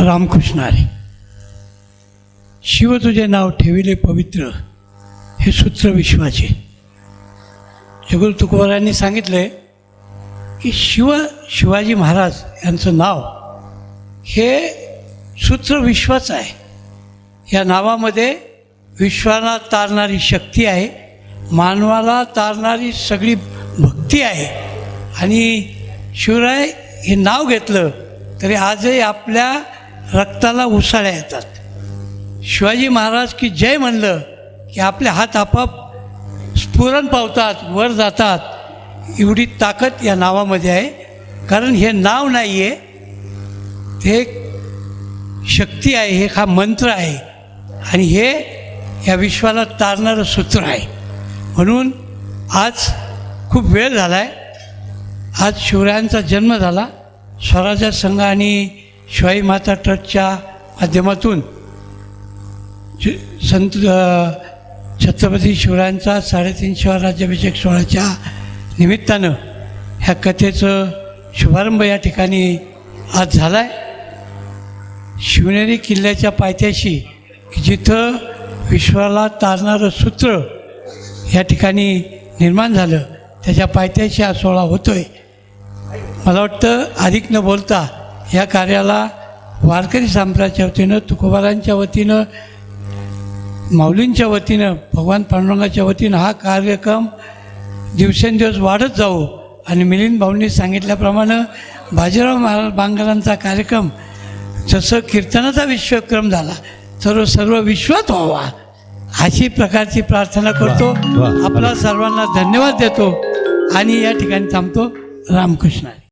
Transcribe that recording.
रामकृष्ण आले. शिव तुझे नाव ठेविले पवित्र हे सूत्र विश्वाचे. जगुरु तुकोबारायांनी सांगितले की शिव शिवाजी महाराज यांचं नाव हे सूत्र विश्वाचं आहे. या नावामध्ये विश्वाला तारणारी शक्ती आहे मानवाला तारणारी सगळी भक्ती आहे. आणि शिवराय हे नाव घेतलं तरी आजही आपल्या रक्ताला उसाळ्या येतात. शिवाजी महाराज की जय म्हणलं की आपले हात आपाप स्फुरण पावतात वर जातात. एवढी ताकद या नावामध्ये आहे. कारण हे नाव नाही आहे हे शक्ती आहे हे हा मंत्र आहे. आणि हे या विश्वाला तारणारं सूत्र आहे. म्हणून आज खूप वेळ झाला आहे आज शिवरायांचा जन्म झाला. स्वराज्य संघ आणि शिवाई माता ट्रस्टच्या माध्यमातून संत छत्रपती शिवरायांचा साडेतीनशेवा राज्याभिषेक सोहळ्याच्या निमित्तानं ह्या कथेचं शुभारंभ या ठिकाणी आज झाला आहे शिवनेरी किल्ल्याच्या पायथ्याशी जिथं विश्वाला तारणारं सूत्र या ठिकाणी निर्माण झालं त्याच्या पायथ्याशी हा सोहळा होतो आहे मला वाटतं अधिक न बोलता या कार्याला वारकरी संप्रदायाच्या वतीनं तुकोबारांच्या वतीनं माऊलींच्या वतीनं भगवान पांडुरंगाच्या वतीनं हा कार्यक्रम दिवसेंदिवस वाढत जाऊ आणि मिलिंद भाऊंनी सांगितल्याप्रमाणे बाजीराव महाराज बांगरांचा कार्यक्रम जसं कीर्तनाचा विश्वक्रम झाला सर्व सर्व विश्वात व्हावा अशी प्रकारची प्रार्थना करतो. आपला सर्वांना धन्यवाद देतो आणि या ठिकाणी थांबतो रामकृष्ण.